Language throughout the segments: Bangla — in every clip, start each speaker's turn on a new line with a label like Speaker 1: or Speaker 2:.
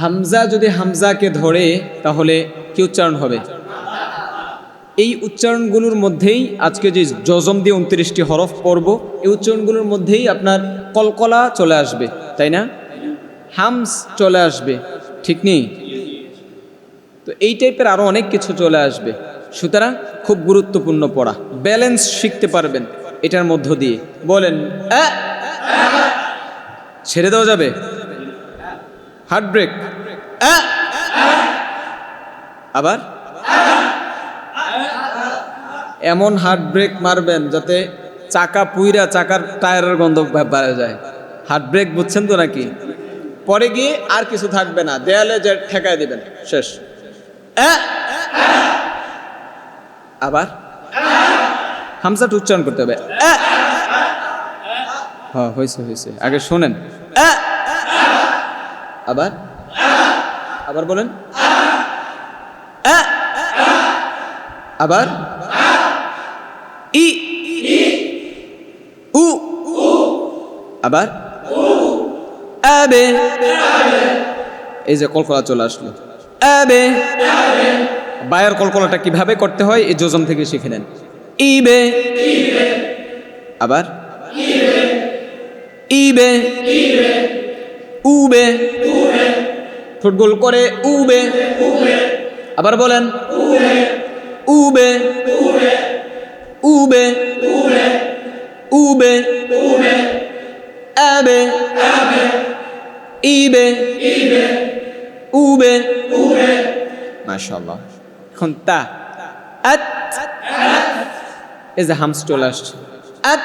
Speaker 1: হামজা যদি হামজাকে ধরে, তাহলে কি উচ্চারণ হবে? এই উচ্চারণগুলোর মধ্যেই আজকে যে জজম দিয়ে উনত্রিশটি হরফ পড়ব, এই উচ্চারণগুলোর মধ্যেই আপনার কলকলা চলে আসবে, তাই না? হামস চলে আসবে, ঠিক নেই? তো এই টাইপের আরও অনেক কিছু চলে আসবে। সুতরাং খুব গুরুত্বপূর্ণ পড়া। ব্যালেন্স শিখতে পারবেন এটার মধ্য দিয়ে। বলেন! ছেড়ে দেওয়া যাবে? হার্ট ব্রেক আবার? এমন হার্ট ব্রেক মারবেন যাতে চাকা পুইরা চাকার টায়ারের গন্ধ বাড়ে যায়। হার্ট ব্রেক বুঝছেন তো নাকি? পরে গিয়ে আর কিছু থাকবে না। দেয়ালে যে ঠেকায় দিবেন। শেষ! আবার? হামসাটা উচ্চারণ করতে হবে! হ্যাঁ হয়েছে হয়েছে আগে শোনেন! আবার? আবার বলেন! আবার? ই, উ, আবার? আবে। এই যে কলকলা চলে আসলো। আবে। বায়ের কলকলাটা কীভাবে করতে হয়, এই যোজন থেকে শিখে নেন। ইবে। আবার? ইবে। উবে ফুটবল করে উবে আবার বলেন উবে উবে উবে আবে ইবে উবে মাশাআল্লাহ। এখন তা, আত যে হামস চলে আসছে, আত,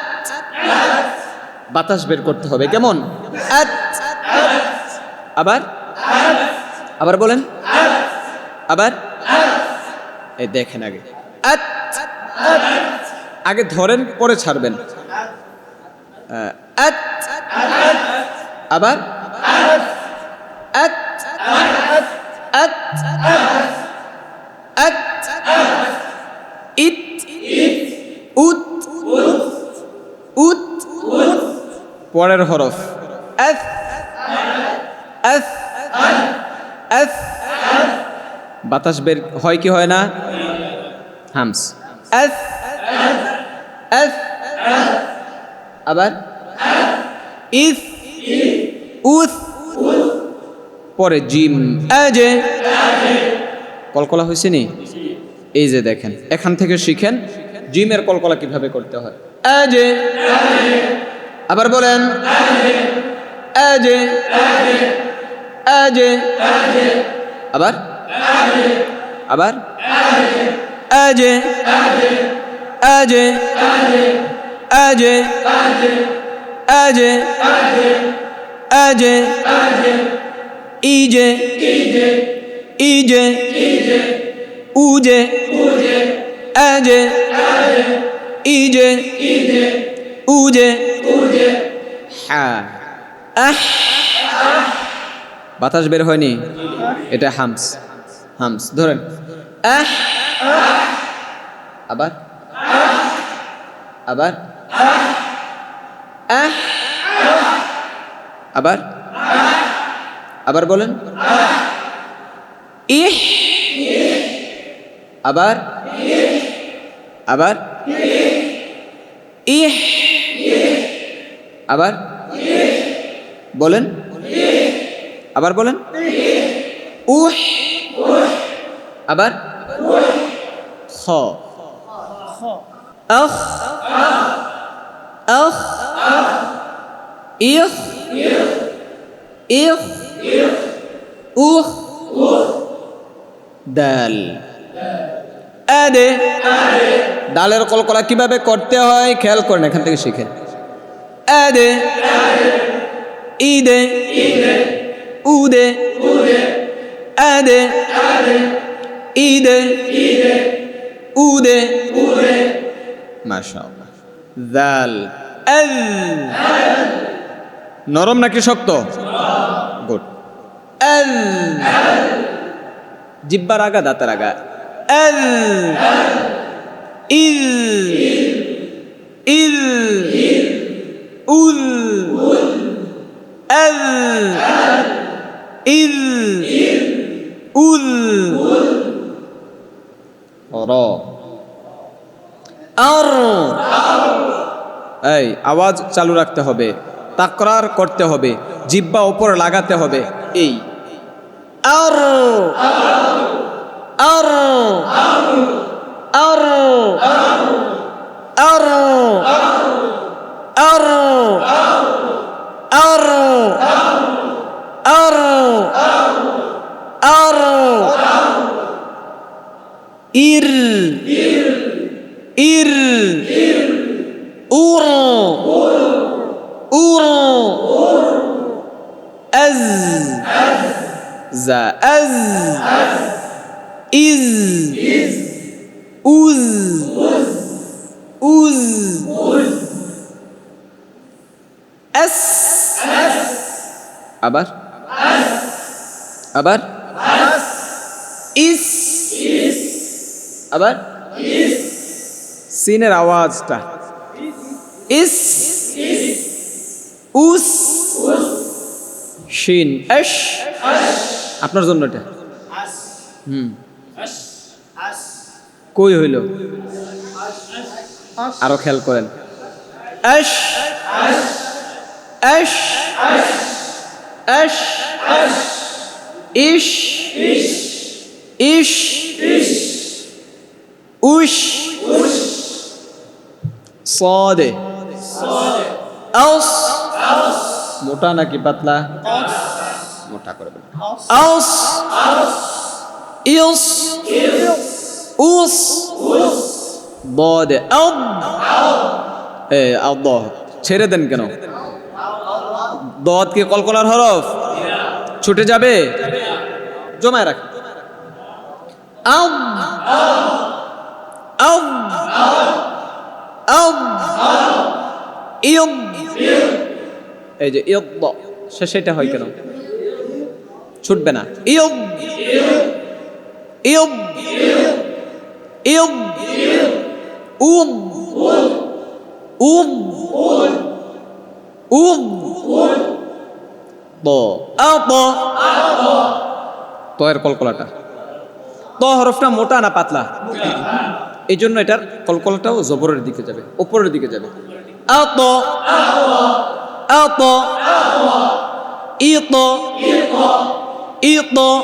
Speaker 1: বাতাস বের করতে হবে, কেমন? আত আবার? আবার বলেন। আবার? এই দেখেন আগে। আগে ধরেন পরে ছাড়বেন। আবার? পরের হরফ। বাতাস বের হয় কি হয় না? হামস। আস আস আবার? ইস উস। পরে জিম। আজে কলকলা হয়েছে নি? এই যে দেখেন, এখান থেকে শিখেন জিমের কলকলা কীভাবে করতে হয়। যে। আবার বলেন। আজে আজে আবার? আবার? আজে। আজে। আজে। আজে। আজে। ইজে। ইজে। উজে। আজে। ইজে। উজে। হ্যাঁ বাতাস বের হয়নি। এটা হামস। হামস, ধরেন। আবার? আবার? আবার? আবার বলেন। ইহ! আবার? আবার? ইহ! আবার? বলেন। আবার বলেন। উহ! আবার? খ। আখ আখ ইহ। ইহ। উহ। দাল। আদে। ডালের কলকলা কীভাবে করতে হয় খেয়াল করেন এখান থেকে শিখেন আদে। ঈদে। উদে। আদে। ঈদে উদে মাশাআল্লাহ। জাল আল নরম নাকি শক্ত? গুড। আল জিব্বার আগা দাঁতের আগা। আল ইল। ইল। উল। আল ইল। উল। র। আর। এই, আওয়াজ চালু রাখতে হবে, তাকরার করতে হবে জিব্বা ওপর লাগাতে হবে, এই। আর আর। আর আর আর আর আর আর ইর ইর উর আজ যা আজ ইজ উজ উজ এস আবার? আবার? ইস আবার? সিনের আওয়াজটা। ইস উস শিন এশ আপনার জন্য এটা হুম কই হইল আরো খেয়াল করেন এশ এশ এশ ইশ ইশ উশ صاد أوس মোটা নাকি পাতলা মোটা করে বলুন أوس إيوس أوس ضاد أض এ আদ ছেড়ে দেন কেন দদ কি কলকলার হরফ ছুটে যাবে জমায় রাখ আদ আদ আদ ইয়দ। এই যে ইয়দ। শেষে এটা হয় কেন? ছুটবে না। ইয়দ। ইয়দ। ইয়দ। উদ উদ উদ দ। আত তয়ের কলকলাটা। ত হরফটা মোটা না পাতলা? এই জন্য এটার কলকলাটাও জবরের দিকে যাবে ওপরের দিকে যাবে। أطى أطى إيطى إيطى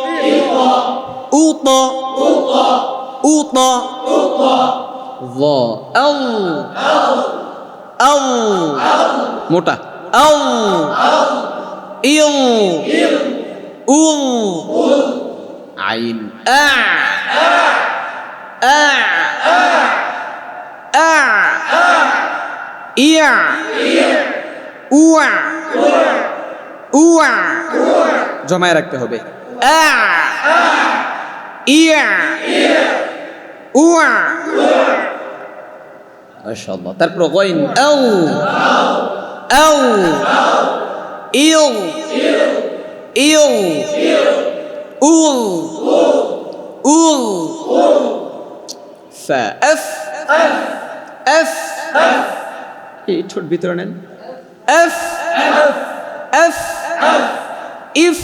Speaker 1: أوطى أوطى ظا أو أو موتا أو إل أل عين أع أع ইয়া উয়া উয়া জমায় রাখতে হবে। আ ইয়া উয়া মাশাআল্লাহ। তারপর গইন। আউ আউ ইউ ইউ উল। উল। فأف أف أف, أف এই ঠোঁট ভিতরে নেন। এফ এফ ইফ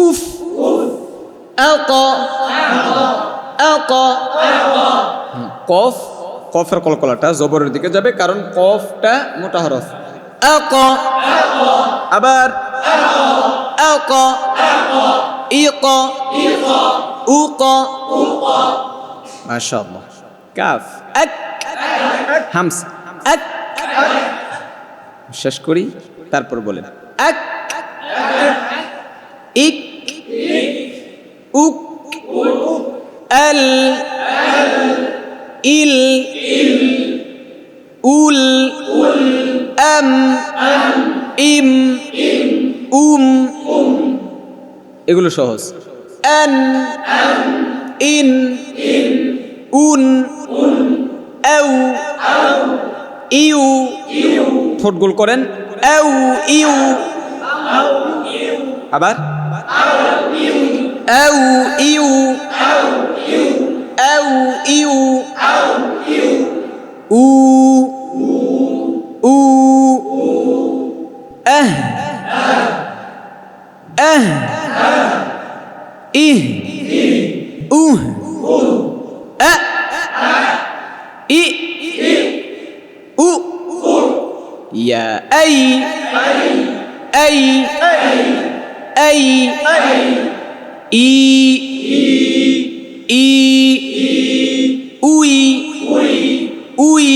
Speaker 1: উফ আকা আকা কফ। কফের কলকলাটা জবরের দিকে যাবে কারণ কফটা মোটা হরফ। আক আবার আক ইক উক মাশাআল্লাহ। কাফ। আক হামস। আক শেষ করি, তারপর বলেন। আক ইক। উক। আল ইল। উল। আম ইম। উম। এগুলো সহজ। আন ইন। উন। আউ ইউ। ঠোঁট গোল করেন। এউ ইউ। আবার। এউ ইউ। এউ ইউ। উ। উ। এহ। এহ। ইহ উহ ইয়া আই আই আই ই ই, উই উই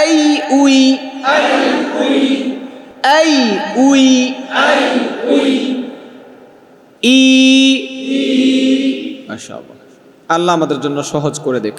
Speaker 1: আই উই আই উই, ই, মাশাআল্লাহ। আল্লাহ আমাদের জন্য সহজ করে দেখ।